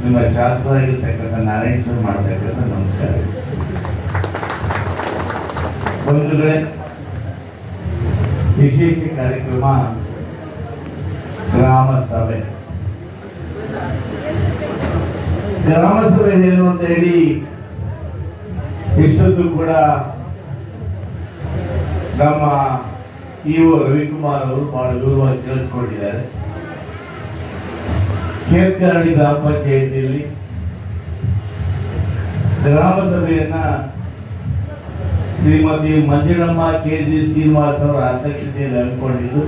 ನಿಮ್ಮ ಶಾಸಕರಾಗಿರ್ತಕ್ಕಂಥ ನಾರಾಯಣ ಸ್ವಾಮಿ ಮಾಡತಕ್ಕಂಥ ನಮಸ್ಕಾರ ಬಂಧುಗಳೇ ವಿಶೇಷ ಕಾರ್ಯಕ್ರಮ ಗ್ರಾಮ ಸಭೆ. ಗ್ರಾಮ ಸಭೆ ಏನು ಅಂತ ಹೇಳಿ ಇಷ್ಟೊಂದು ಕೂಡ ನಮ್ಮ ಇಒ ರವಿಕುಮಾರ್ ಅವರು ಬಹಳ ದೂರವಾಗಿ ತಿಳಿಸ್ಕೊಂಡಿದ್ದಾರೆ. ಕೇರ್ಕರಡಿ ಗ್ರಾಮ ಪಂಚಾಯಿತಿಯಲ್ಲಿ ಗ್ರಾಮ ಸಭೆಯನ್ನ ಶ್ರೀಮತಿ ಮಂಜುಳಮ್ಮ ಕೆ ಜಿ ಶ್ರೀನಿವಾಸ್ ಅವರ ಅಧ್ಯಕ್ಷತೆಯಲ್ಲಿ ಹಮ್ಮಿಕೊಂಡಿದ್ದು,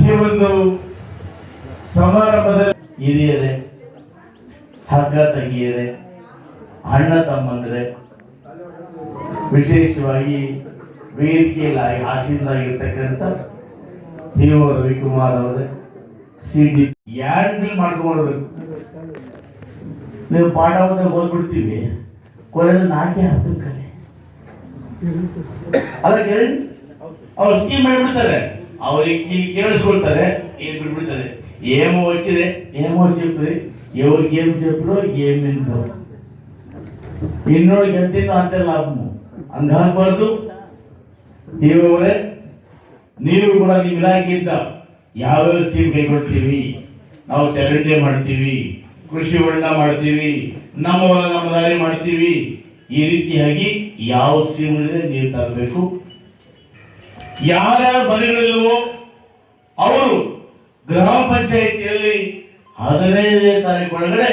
ಈ ಒಂದು ಸಮಾರಂಭದ ಹಿರಿಯರೇ, ಹಗ್ಗ ತಂಗಿಯರೇ, ಅಣ್ಣ ತಮ್ಮಂದ್ರೆ, ವಿಶೇಷವಾಗಿ ವೇದಿಕೆಯಲ್ಲಿ ಟಿ ಒ ರವಿಕುಮಾರ್ ಅವರೇ ಸಿ ಡಿ ಯಾರು ಮಾಡ್ಕೊಂಡ್ಬರ್ಬೇಕು ನೀವು ಪಾಠ ಓದಾಗ ಓದ್ಬಿಡ್ತೀವಿ. ಒಳ್ಳೆ ನಾಲ್ಕೇ ಹತ್ತು ಕಲೆ. ಅದಕ್ಕೆ ಅವ್ರು ಸ್ಕೀಮ್ ಮಾಡಿಬಿಡ್ತಾರೆ. ಅವ್ರಿಗೆ ಕೇಳಿಸ್ಕೊಳ್ತಾರೆ, ಏನ್ ಬಿಟ್ಬಿಡ್ತಾರೆ ఏమో ಏಮೋ ఏమో చెప్తుంది ಗೇಮ್ ఏం ಗೇಮ್ ఏం వింటారు ఇన్నోడికి ಅಂತ అంతే లాభము అందాకూడదు నీవెవరే ನೀವು ಕೂಡ ನಿಮ್ ಇಲಾಖೆಯಿಂದ ಯಾವ್ಯಾವ ಸ್ಕೀಮ್ ಕೈಗೊಳ್ತೀವಿ ನಾವು ಚರಂಡಿ ಮಾಡ್ತೀವಿ, ಕೃಷಿ ಹೊಂಡ ಮಾಡ್ತೀವಿ ನಮ್ಮ ಹೊಲ ನಮ್ಮ ದಾರಿ ಮಾಡ್ತೀವಿ. ಈ ರೀತಿಯಾಗಿ ಯಾವ ಸ್ಟ್ರೀಮ್ಗಳಿದೆ ನೀರು ತರಬೇಕು? ಯಾರ್ಯಾರ ಮನೆಗಳಿಲ್ವೋ ಅವರು ಗ್ರಾಮ ಪಂಚಾಯಿತಿಯಲ್ಲಿ ಹದಿನೈದನೇ ತಾರೀಕು ಒಳಗಡೆ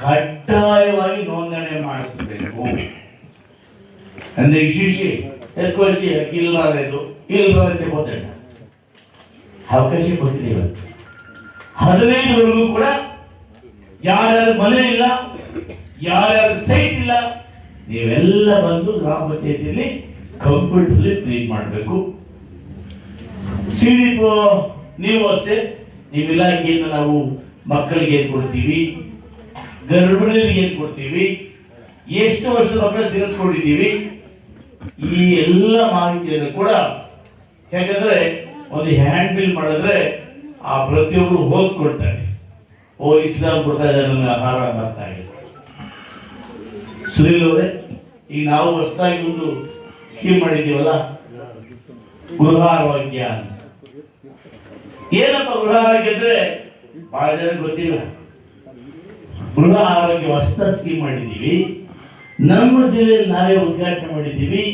ಕಡ್ಡಾಯವಾಗಿ ನೋಂದಣಿ ಮಾಡಿಸಬೇಕು. ಅಂದ್ರೆ ಶಿಶಿ ಎತ್ಕೊಳ್ಸಿ ಇಲ್ಲದು ಇಲ್ಲದಂತೆ ಗೊತ್ತೇ ಅವಕಾಶ ಕೊಟ್ಟಿದೆ ಇವತ್ತು. ಹದಿನೈದವರೆಗೂ ಕೂಡ ಯಾರ್ಯಾರ ಮನೆ ಇಲ್ಲ ಯಾರ್ಯಾರ ಸೈಟ್ ಇಲ್ಲ, ನೀವೆಲ್ಲ ಬಂದು ಗ್ರಾಮ ಪಂಚಾಯತಿಯಲ್ಲಿ ಕಂಪ್ಯೂಟರ್ಲಿ ಕ್ಲೀನ್ ಮಾಡಬೇಕು. ಸಿಡಿ ನೀವು ಅಷ್ಟೇ, ನಿಮ್ಮ ಇಲಾಖೆಯಿಂದ ನಾವು ಮಕ್ಕಳಿಗೆ ಏನು ಕೊಡ್ತೀವಿ, ಗರ್ಭಿಣಿಯರಿಗೆ ಏನು ಕೊಡ್ತೀವಿ, ಎಷ್ಟು ವರ್ಷದ ಮಕ್ಕಳು ಸೇರಿಸ್ಕೊಂಡಿದ್ದೀವಿ, ಈ ಎಲ್ಲ ಮಾಹಿತಿಯನ್ನು ಕೂಡ ಯಾಕಂದ್ರೆ ಒಂದು ಹ್ಯಾಂಡ್ ಬಿಲ್ ಮಾಡಿದ್ರೆ ಆ ಪ್ರತಿಯೊಬ್ಬರು ಓದ್ಕೊಳ್ತಾರೆ. ಓ ಜನ ಕೊಡ್ತಾ ಇದ್ದಾರೆ ನನಗೆ ಆಹಾರ ಅಂತ ಸುನೀಲ್ ಅವರೇ ಈಗ ನಾವು ಹೊಸದಾಗಿ ಒಂದು ಸ್ಕೀಮ್ ಮಾಡಿದ್ದೀವಲ್ಲ? ಗೃಹ ಆರೋಗ್ಯ ಅಂತ. ಏನಪ್ಪ ಗೃಹ ಆರೋಗ್ಯ ಅಂದ್ರೆ? ಬಹಳ ಜನ ಗೊತ್ತಿಲ್ಲ. ಗೃಹ ಆರೋಗ್ಯ ಹೊಸದ ಸ್ಕೀಮ್ ಮಾಡಿದ್ದೀವಿ. ನಮ್ಮ ಜಿಲ್ಲೆಯಲ್ಲಿ ನಾವೇ ಉದ್ಘಾಟನೆ ಮಾಡಿದ್ದೀವಿ.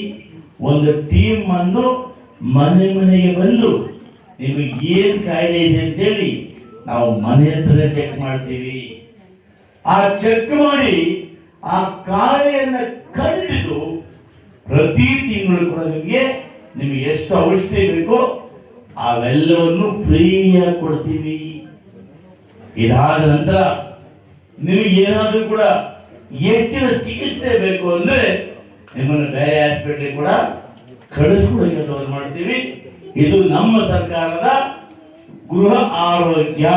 ಒಂದು ಟೀಮ್ ಅನ್ನು ಮನೆ ಮನೆಗೆ ಬಂದು ನಿಮಗೆ ಏನು ಕಾಯಿಲೆ ಇದೆ ಅಂತೇಳಿ ನಾವು ಮನೆ ಹತ್ರ ಚೆಕ್ ಮಾಡ್ತೀವಿ. ಆ ಚೆಕ್ ಮಾಡಿ ಆ ಕಾಯನ್ನ ಕಂಡಿದ್ದು ಪ್ರತಿ ತಿಂಗಳು ಕೂಡ ನಿಮಗೆ ನಿಮಗೆ ಎಷ್ಟು ಔಷಧಿ ಬೇಕೋ ಅವೆಲ್ಲವನ್ನು ಫ್ರೀಯಾಗಿ ಕೊಡ್ತೀವಿ. ಇದಾದ ನಂತರ ನಿಮಗೆ ಏನಾದರೂ ಕೂಡ ಹೆಚ್ಚಿನ ಚಿಕಿತ್ಸೆ ಬೇಕು ಅಂದ್ರೆ ನಿಮ್ಮನ್ನು ಬೇರೆ ಹಾಸ್ಪಿಟ್ಲಿಗೆ ಕೂಡ ಕಳಿಸ್ಕೊಡೋ ಕೆಲಸವನ್ನು ಮಾಡ್ತೀವಿ. ಇದು ನಮ್ಮ ಸರ್ಕಾರದ ಗೃಹ ಆರೋಗ್ಯ.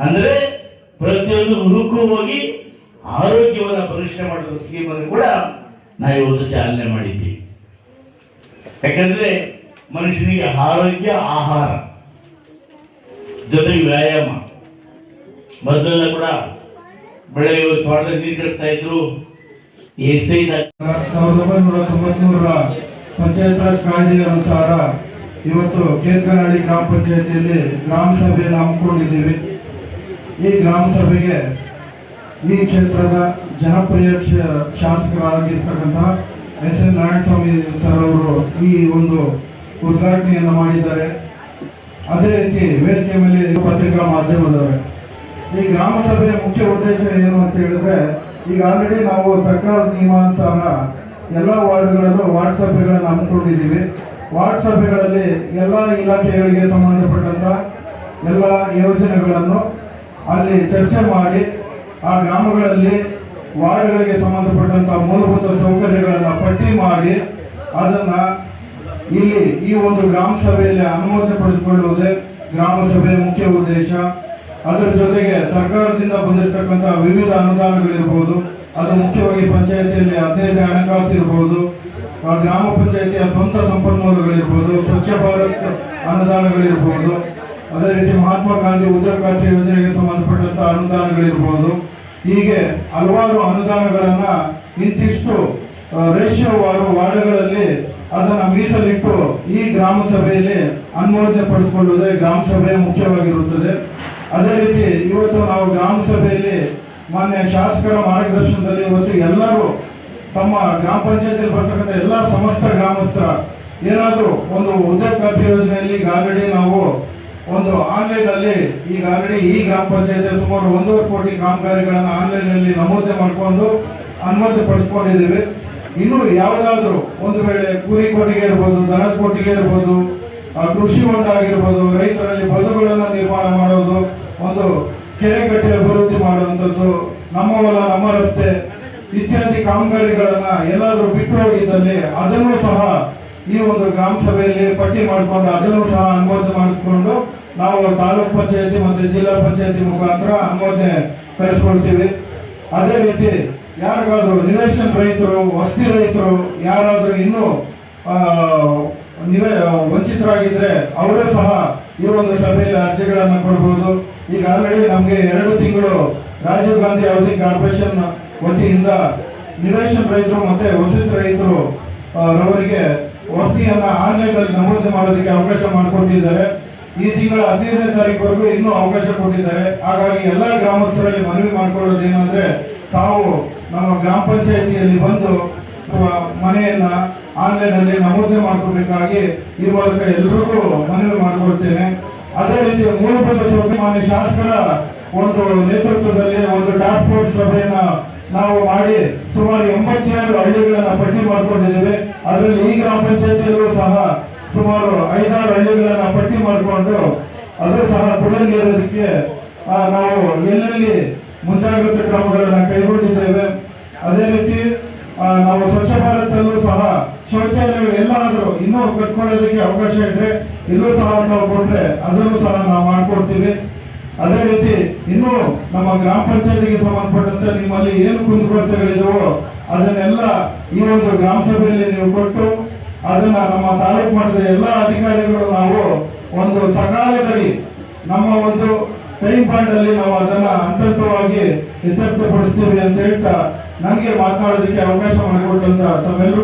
ಅಂದ್ರೆ ಪ್ರತಿಯೊಂದು ಗೃಹಕ್ಕೂ ಹೋಗಿ ಆರೋಗ್ಯವನ್ನ ಪರೀಕ್ಷೆ ಮಾಡಿದ ಸ್ಕೀಮನ್ನು ಕೂಡ ನಾವು ಇವತ್ತು ಚಾಲನೆ ಮಾಡಿದ್ದೀವಿ ಯಾಕಂದ್ರೆ ಮನುಷ್ಯನಿಗೆ ಆರೋಗ್ಯ, ಆಹಾರ, ಜೊತೆಗೆ ವ್ಯಾಯಾಮ, ಮೊದಲೆಲ್ಲ ಕೂಡ ಬೆಳೆ ತೋಟದಲ್ಲಿ ನೀರು ಕಟ್ತಾ ಇದ್ರು. ಸಾವಿರದ ಒಂಬೈನೂರ ತೊಂಬತ್ಮೂರರ ಪಂಚಾಯತ್ ರಾಜ್ ಕಾಯ್ದೆಯ ಅನುಸಾರ ಇವತ್ತು ಕೇರ್ಕನಹಳ್ಳಿ ಗ್ರಾಮ ಪಂಚಾಯತಿಯಲ್ಲಿ ಗ್ರಾಮ ಸಭೆಯನ್ನು ಹಮ್ಮಿಕೊಂಡಿದ್ದೀವಿ. ಈ ಗ್ರಾಮ ಸಭೆಗೆ ಈ ಕ್ಷೇತ್ರದ ಜನಪ್ರಿಯ ಶಾಸಕರಾಗಿರ್ತಕ್ಕಂತಹ ಎಸ್ ಎನ್ ನಾರಾಯಣಸ್ವಾಮಿ ಸರ್ ಅವರು ಈ ಒಂದು ಉದ್ಘಾಟನೆಯನ್ನು ಮಾಡಿದ್ದಾರೆ. ಅದೇ ರೀತಿ ವೇದಿಕೆ ಮೇಲೆ ಪತ್ರಿಕಾ ಮಾಧ್ಯಮದವರು, ಈ ಗ್ರಾಮ ಸಭೆಯ ಮುಖ್ಯ ಉದ್ದೇಶ ಏನು ಅಂತ ಹೇಳಿದ್ರೆ, ಈಗ ಆಲ್ರೆಡಿ ನಾವು ಸರ್ಕಾರದ ನಿಯಮಾನುಸಾರ ಎಲ್ಲ ವಾರ್ಡ್ಗಳಲ್ಲೂ ವಾರ್ಡ್ ಸಭೆಗಳನ್ನು ಹಮ್ಮಿಕೊಂಡಿದ್ದೀವಿ. ವಾರ್ಡ್ ಸಭೆಗಳಲ್ಲಿ ಎಲ್ಲ ಇಲಾಖೆಗಳಿಗೆ ಸಂಬಂಧಪಟ್ಟಂತ ಎಲ್ಲ ಯೋಜನೆಗಳನ್ನು ಅಲ್ಲಿ ಚರ್ಚೆ ಮಾಡಿ ಆ ಗ್ರಾಮಗಳಲ್ಲಿ ವಾರ್ಡ್ಗಳಿಗೆ ಸಂಬಂಧಪಟ್ಟಂತ ಮೂಲಭೂತ ಸೌಕರ್ಯಗಳನ್ನ ಪಟ್ಟಿ ಮಾಡಿ ಅದನ್ನ ಇಲ್ಲಿ ಈ ಒಂದು ಗ್ರಾಮ ಸಭೆಯಲ್ಲಿ ಅನುಮೋದನೆ ಪಡೆದುಕೊಳ್ಳುವುದೇ ಗ್ರಾಮ ಸಭೆಯ ಮುಖ್ಯ ಉದ್ದೇಶ. ಅದರ ಜೊತೆಗೆ ಸರ್ಕಾರದಿಂದ ಬಂದಿರತಕ್ಕಂತಹ ವಿವಿಧ ಅನುದಾನಗಳಿರ್ಬೋದು, ಅದು ಮುಖ್ಯವಾಗಿ ಪಂಚಾಯತಿಯಲ್ಲಿ ಹದಿನೈದು ಹಣಕಾಸು ಇರಬಹುದು ಆ ಗ್ರಾಮ ಪಂಚಾಯತಿಯ ಸ್ವಂತ ಸಂಪನ್ಮೂಲಗಳಿರ್ಬೋದು, ಸ್ವಚ್ಛ ಭಾರತ್ ಅನುದಾನಗಳಿರ್ಬೋದು, ಅದೇ ರೀತಿ ಮಹಾತ್ಮ ಗಾಂಧಿ ಉದ್ಯೋಗ ಖಾತ್ರಿ ಯೋಜನೆಗೆ ಸಂಬಂಧಪಟ್ಟಂತಹ ಅನುದಾನಗಳಿರ್ಬೋದು. ಹೀಗೆ ಹಲವಾರು ಅನುದಾನಗಳನ್ನ ಇಂತಿಷ್ಟು ರೇಷಿಯೋವಾರು ವಾರ್ಡ್ಗಳಲ್ಲಿ ಅದನ್ನು ಮೀಸಲಿಟ್ಟು ಈ ಗ್ರಾಮ ಸಭೆಯಲ್ಲಿ ಅನುಮೋದನೆ ಪಡೆದುಕೊಳ್ಳುವುದೇ ಗ್ರಾಮ ಸಭೆ ಮುಖ್ಯವಾಗಿರುತ್ತದೆ. ಅದೇ ರೀತಿ ಇವತ್ತು ನಾವು ಗ್ರಾಮ ಸಭೆಯಲ್ಲಿ ಮಾನ್ಯ ಶಾಸಕರ ಮಾರ್ಗದರ್ಶನದಲ್ಲಿ ಇವತ್ತು ಎಲ್ಲರೂ ತಮ್ಮ ಗ್ರಾಮ ಪಂಚಾಯತಿಯಲ್ಲಿ ಬರ್ತಕ್ಕಂಥ ಎಲ್ಲ ಸಮಸ್ತ ಗ್ರಾಮಸ್ಥರ ಏನಾದರೂ ಒಂದು ಉದ್ಯೋಗ ಖಾತ್ರಿ ಯೋಜನೆಯಲ್ಲಿ ಈಗಾಗಲೇ ನಾವು ಒಂದು ಆನ್ಲೈನ್ ಅಲ್ಲಿ ಈಗ ಆಲ್ರೆಡಿ ಈ ಗ್ರಾಮ ಪಂಚಾಯತಿ ಸುಮಾರು ಒಂದೂವರೆ ಕೋಟಿ ಕಾಮಗಾರಿಗಳನ್ನ ಆನ್ಲೈನ್ ಅಲ್ಲಿ ನಮೂದೆ ಮಾಡಿಕೊಂಡು ಅನುಮತಿ ಪಡಿಸ್ಕೊಂಡಿದ್ದೀವಿ ಇನ್ನು ಯಾವುದಾದ್ರೂ ಒಂದು ವೇಳೆ ಕೂಲಿ ಕೋಟಿಗೆ ಇರ್ಬೋದು, ದನದ ಕೋಟಿಗೆ ಇರ್ಬೋದು ಕೃಷಿ ಹೊಂಡ ಆಗಿರ್ಬೋದು, ರೈತರಲ್ಲಿ ಬದುಗಳನ್ನು ನಿರ್ಮಾಣ ಮಾಡೋದು, ಒಂದು ಕೆರೆ ಕಟ್ಟೆ ಅಭಿವೃದ್ಧಿ ಮಾಡುವಂಥದ್ದು, ನಮ್ಮ ಹೊಲ, ನಮ್ಮ ರಸ್ತೆ ಇತ್ಯಾದಿ ಕಾಮಗಾರಿಗಳನ್ನ ಎಲ್ಲಾದರೂ ಬಿಟ್ಟು ಹೋಗಿದ್ದಲ್ಲಿ ಅದನ್ನು ಸಹ ಈ ಒಂದು ಗ್ರಾಮ ಸಭೆಯಲ್ಲಿ ಪಟ್ಟಿ ಮಾಡಿಕೊಂಡು ಅದನ್ನು ಸಹ ಅನುಮೋದನೆ ಮಾಡಿಸ್ಕೊಂಡು ನಾವು ತಾಲೂಕ್ ಪಂಚಾಯತಿ ಮತ್ತು ಜಿಲ್ಲಾ ಪಂಚಾಯತಿ ಮುಖಾಂತರ ಅನುಮೋದನೆ ಕಳಿಸ್ಕೊಳ್ತೀವಿ ಅದೇ ರೀತಿ ಯಾರಿಗಾದ್ರೂ ನಿವೇಶನ ರೈತರು, ವಸತಿ ರೈತರು ಯಾರಾದರೂ ಇನ್ನೂ ನಿವೇ ವಂಚಿತರಾಗಿದ್ದರೆ ಅವರೇ ಸಹ ಈ ಒಂದು ಸಭೆಯಲ್ಲಿ ಅರ್ಜಿಗಳನ್ನು ಕೊಡಬಹುದು ಈಗ ಆಲ್ರೆಡಿ ನಮಗೆ ಎರಡು ತಿಂಗಳು ರಾಜೀವ್ ಗಾಂಧಿ ಹೌಸಿಂಗ್ ಕಾರ್ಪೊರೇಷನ್ ವತಿಯಿಂದ ನಿವೇಶನ ರೈತರು ಮತ್ತೆ ವಸತಿ ರೈತರು ರವರಿಗೆ ವಸತಿಯನ್ನು ಆನ್ಲೈನ್ ಅಲ್ಲಿ ನಮೂದು ಮಾಡೋದಕ್ಕೆ ಅವಕಾಶ ಮಾಡಿಕೊಟ್ಟಿದ್ದಾರೆ. ಈ ತಿಂಗಳ ಹದಿನೈದನೇ ತಾರೀಕುವರೆಗೂ ಇನ್ನೂ ಅವಕಾಶ ಕೊಟ್ಟಿದ್ದಾರೆ. ಹಾಗಾಗಿ ಎಲ್ಲಾ ಗ್ರಾಮಸ್ಥರಲ್ಲಿ ಮನವಿ ಮಾಡ್ಕೊಳ್ಳೋದು ಏನಂದ್ರೆ, ತಾವು ನಮ್ಮ ಗ್ರಾಮ ಪಂಚಾಯತಿಯಲ್ಲಿ ಬಂದು ಮನೆಯನ್ನ ಆನ್ಲೈನ್ ಅಲ್ಲಿ ನಮೂದನೆ ಮಾಡ್ಕೋಬೇಕಾಗಿ ಈ ಮೂಲಕ ಎಲ್ರಿಗೂ ಮನವಿ ಮಾಡಿಕೊಳ್ತೇನೆ. ಅದೇ ರೀತಿ ಮೂಲಭೂತ ಸೌಕರ್ಯ ಮಾನ್ಯ ಶಾಸಕರ ಒಂದು ನೇತೃತ್ವದಲ್ಲಿ ಒಂದು ಟಾಸ್ಕ್ ಫೋರ್ಸ್ ಸಭೆಯನ್ನ ನಾವು ಮಾಡಿ ಸುಮಾರು ಎಂಬತ್ತೇಳು ಹಳ್ಳಿಗಳನ್ನ ಪಟ್ಟಿ ಮಾಡ್ಕೊಂಡಿದ್ದೇವೆ. ಅದರಲ್ಲಿ ಈ ಗ್ರಾಮ ಪಂಚಾಯತಿಯಲ್ಲೂ ಸಹ ಸುಮಾರು ಐದಾರು ಹಳ್ಳಿಗಳನ್ನ ಮಾಡಿಕೊಂಡು ಅದೇ ಸಹ ಆ, ನಾವು ಎಲ್ಲೆಲ್ಲಿ ಮುಂಜಾಗ್ರತಾ ಕ್ರಮಗಳನ್ನು ಕೈಗೊಂಡಿದ್ದೇವೆ ಅದೇ ರೀತಿ ನಾವು ಸ್ವಚ್ಛ ಭಾರತದಲ್ಲೂ ಸಹ ಶೌಚಾಲಯಗಳು ಎಲ್ಲಾದರೂ ಇನ್ನೂ ಕಟ್ಕೊಳ್ಳೋದಕ್ಕೆ ಅವಕಾಶ ಇದ್ರೆ ಇಲ್ಲೂ ಸಹ ನಾವು ಕೊಟ್ಟರೆ ಅದನ್ನು ಸಹ ನಾವು ಮಾಡ್ಕೊಡ್ತೀವಿ. ಅದೇ ರೀತಿ ಇನ್ನು ನಮ್ಮ ಗ್ರಾಮ ಪಂಚಾಯತಿಗೆ ಸಂಬಂಧಪಟ್ಟಂತೆ ನಿಮ್ಮಲ್ಲಿ ಏನು ಕುಂದುಕೊರತೆಗಳಿದವೋ ಅದನ್ನೆಲ್ಲ ಈ ಒಂದು ಗ್ರಾಮ ಸಭೆಯಲ್ಲಿ ನೀವು ಕೊಟ್ಟು ಅದನ್ನ ನಮ್ಮ ತಾಲೂಕು ಮಟ್ಟದ ಎಲ್ಲ ಅಧಿಕಾರಿಗಳು ನಾವು ಒಂದು ಸಕಾಲದಲ್ಲಿ, ನಮ್ಮ ಒಂದು ಟೈಮ್ ಪಾಯಿಂಟ್ ಅಲ್ಲಿ ನಾವು ಅದನ್ನ ಹಂತವಾಗಿ ಇತ್ಯರ್ಥಪಡಿಸ್ತೀವಿ ಅಂತ ಹೇಳ್ತಾ, ನನಗೆ ಮಾತನಾಡೋದಕ್ಕೆ ಅವಕಾಶ ಮಾಡಿಕೊಟ್ಟಂತ ತಮ್ಮೆಲ್ಲರೂ